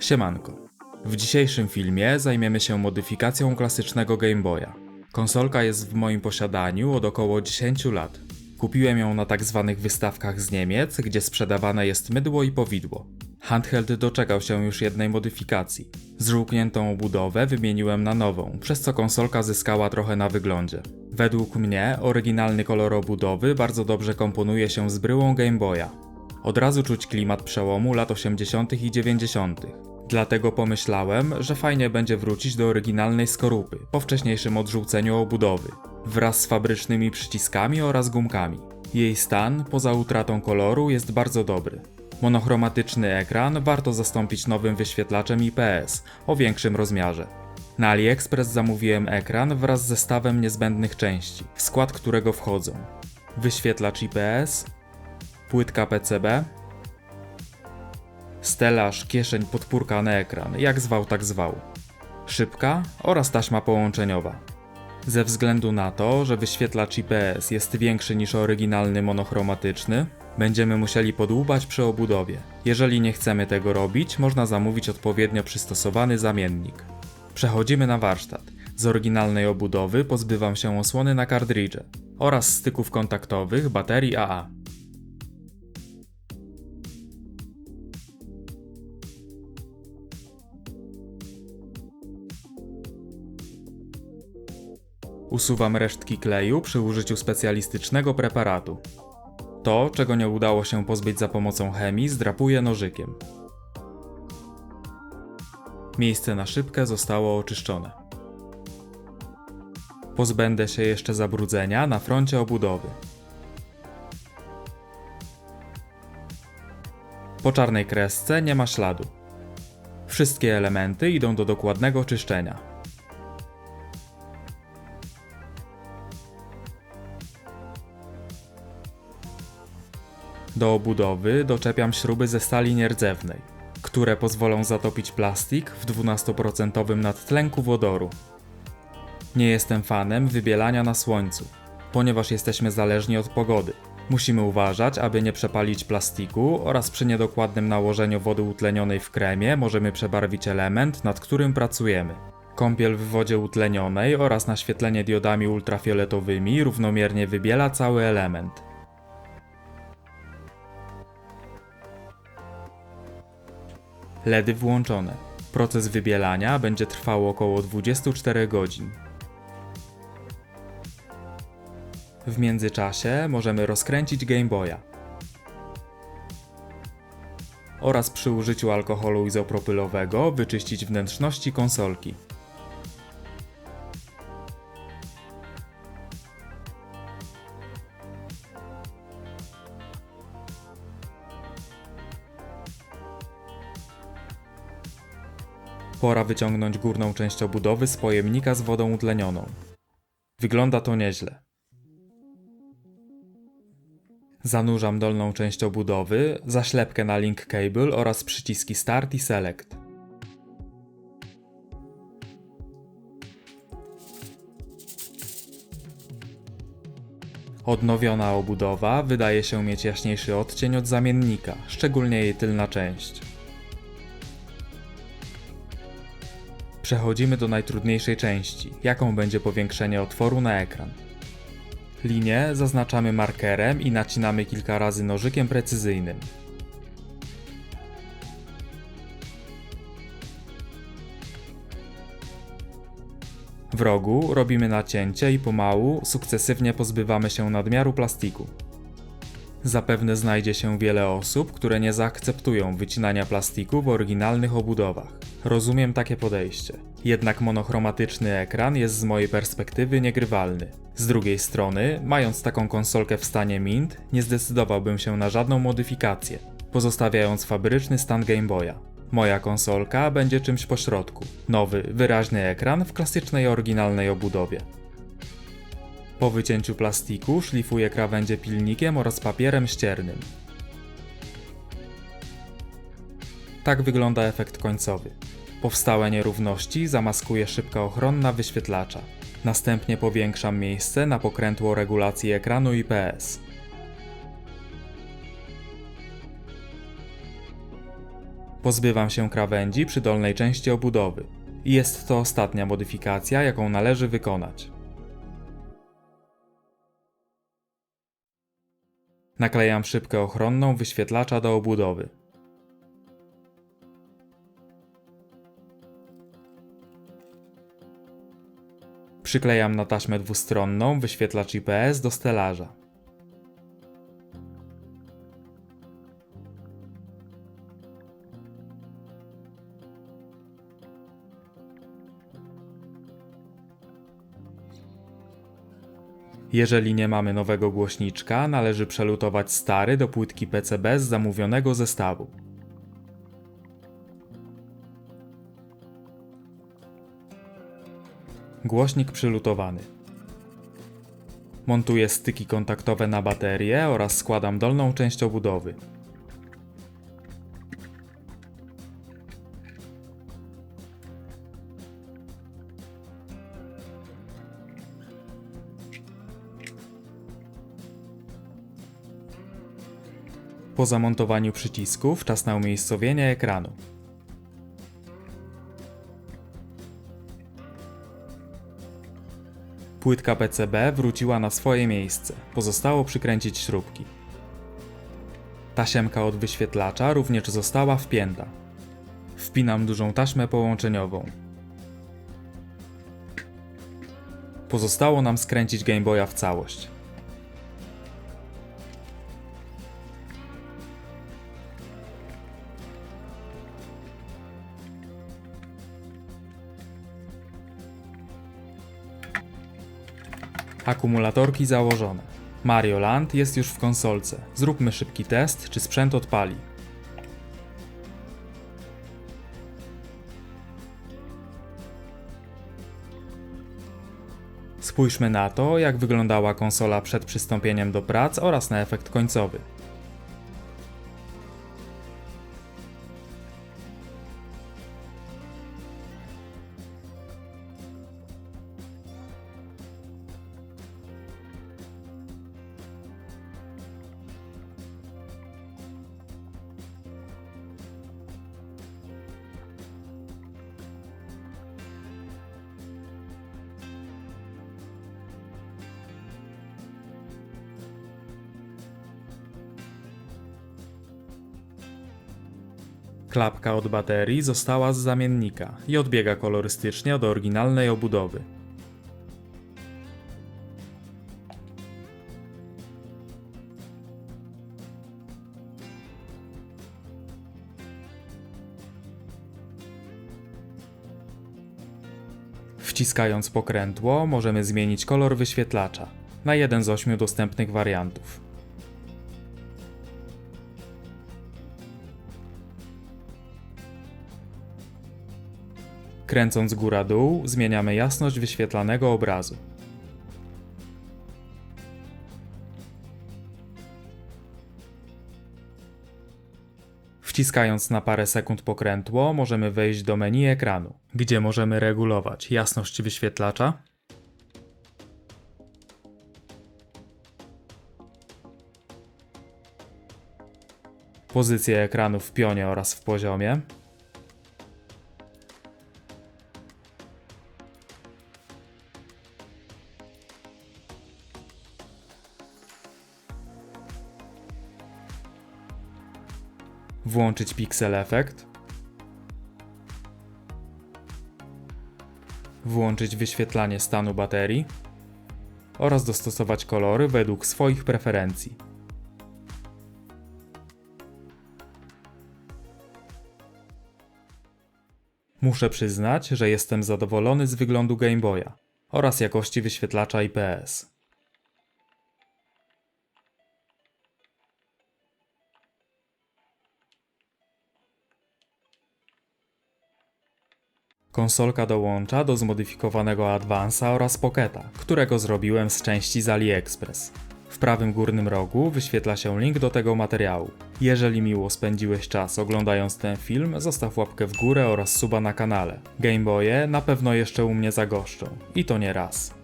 Siemanko. W dzisiejszym filmie zajmiemy się modyfikacją klasycznego Game Boya. Konsolka jest w moim posiadaniu od około 10 lat. Kupiłem ją na tak zwanych wystawkach z Niemiec, gdzie sprzedawane jest mydło i powidło. Handheld doczekał się już jednej modyfikacji. Zżółkniętą obudowę wymieniłem na nową, przez co konsolka zyskała trochę na wyglądzie. Według mnie oryginalny kolor obudowy bardzo dobrze komponuje się z bryłą Game Boya. Od razu czuć klimat przełomu lat 80. i 90. Dlatego pomyślałem, że fajnie będzie wrócić do oryginalnej skorupy po wcześniejszym odrzuceniu obudowy, wraz z fabrycznymi przyciskami oraz gumkami. Jej stan, poza utratą koloru, jest bardzo dobry. Monochromatyczny ekran warto zastąpić nowym wyświetlaczem IPS o większym rozmiarze. Na AliExpress zamówiłem ekran wraz z zestawem niezbędnych części, w skład którego wchodzą wyświetlacz IPS, płytka PCB, stelaż, kieszeń, podpórka na ekran, jak zwał, tak zwał, szybka oraz taśma połączeniowa. Ze względu na to, że wyświetlacz IPS jest większy niż oryginalny monochromatyczny, będziemy musieli podłubać przy obudowie. Jeżeli nie chcemy tego robić, można zamówić odpowiednio przystosowany zamiennik. Przechodzimy na warsztat. Z oryginalnej obudowy pozbywam się osłony na kartridże oraz styków kontaktowych baterii AA. Usuwam resztki kleju przy użyciu specjalistycznego preparatu. To, czego nie udało się pozbyć za pomocą chemii, zdrapuję nożykiem. Miejsce na szybkę zostało oczyszczone. Pozbędę się jeszcze zabrudzenia na froncie obudowy. Po czarnej kresce nie ma śladu. Wszystkie elementy idą do dokładnego czyszczenia. Do obudowy doczepiam śruby ze stali nierdzewnej, które pozwolą zatopić plastik w 12% nadtlenku wodoru. Nie jestem fanem wybielania na słońcu, ponieważ jesteśmy zależni od pogody. Musimy uważać, aby nie przepalić plastiku oraz przy niedokładnym nałożeniu wody utlenionej w kremie możemy przebarwić element, nad którym pracujemy. Kąpiel w wodzie utlenionej oraz naświetlenie diodami ultrafioletowymi równomiernie wybiela cały element. LEDy włączone. Proces wybielania będzie trwał około 24 godzin. W międzyczasie możemy rozkręcić Game Boya. Oraz przy użyciu alkoholu izopropylowego wyczyścić wnętrzności konsolki. Pora wyciągnąć górną część obudowy z pojemnika z wodą utlenioną. Wygląda to nieźle. Zanurzam dolną część obudowy, zaślepkę na link cable oraz przyciski Start i Select. Odnowiona obudowa wydaje się mieć jaśniejszy odcień od zamiennika, szczególnie jej tylna część. Przechodzimy do najtrudniejszej części, jaką będzie powiększenie otworu na ekran. Linię zaznaczamy markerem i nacinamy kilka razy nożykiem precyzyjnym. W rogu robimy nacięcie i pomału, sukcesywnie pozbywamy się nadmiaru plastiku. Zapewne znajdzie się wiele osób, które nie zaakceptują wycinania plastiku w oryginalnych obudowach. Rozumiem takie podejście. Jednak monochromatyczny ekran jest z mojej perspektywy niegrywalny. Z drugiej strony, mając taką konsolkę w stanie Mint, nie zdecydowałbym się na żadną modyfikację, pozostawiając fabryczny stan Game Boya. Moja konsolka będzie czymś pośrodku. Nowy, wyraźny ekran w klasycznej oryginalnej obudowie. Po wycięciu plastiku szlifuję krawędzie pilnikiem oraz papierem ściernym. Tak wygląda efekt końcowy. Powstałe nierówności zamaskuje szybka ochronna wyświetlacza. Następnie powiększam miejsce na pokrętło regulacji ekranu IPS. Pozbywam się krawędzi przy dolnej części obudowy. Jest to ostatnia modyfikacja, jaką należy wykonać. Naklejam szybkę ochronną wyświetlacza do obudowy. Przyklejam na taśmę dwustronną wyświetlacz IPS do stelaża. Jeżeli nie mamy nowego głośniczka, należy przelutować stary do płytki PCB z zamówionego zestawu. Głośnik przylutowany. Montuję styki kontaktowe na baterię oraz składam dolną część obudowy. Po zamontowaniu przycisków czas na umiejscowienie ekranu. Płytka PCB wróciła na swoje miejsce, pozostało przykręcić śrubki. Tasiemka od wyświetlacza również została wpięta. Wpinam dużą taśmę połączeniową. Pozostało nam skręcić Game Boya w całość. Akumulatorki założone. Mario Land jest już w konsolce. Zróbmy szybki test, czy sprzęt odpali. Spójrzmy na to, jak wyglądała konsola przed przystąpieniem do prac oraz na efekt końcowy. Klapka od baterii została z zamiennika i odbiega kolorystycznie od oryginalnej obudowy. Wciskając pokrętło możemy zmienić kolor wyświetlacza na jeden z ośmiu dostępnych wariantów. Kręcąc góra-dół, zmieniamy jasność wyświetlanego obrazu. Wciskając na parę sekund pokrętło, możemy wejść do menu ekranu, gdzie możemy regulować jasność wyświetlacza, pozycję ekranu w pionie oraz w poziomie, włączyć Pixel Effect, włączyć wyświetlanie stanu baterii oraz dostosować kolory według swoich preferencji. Muszę przyznać, że jestem zadowolony z wyglądu Game Boya oraz jakości wyświetlacza IPS. Konsolka dołącza do zmodyfikowanego Advance'a oraz Pocketa, którego zrobiłem z części z AliExpress. W prawym górnym rogu wyświetla się link do tego materiału. Jeżeli miło spędziłeś czas oglądając ten film, zostaw łapkę w górę oraz suba na kanale. Gameboye na pewno jeszcze u mnie zagoszczą. I to nie raz.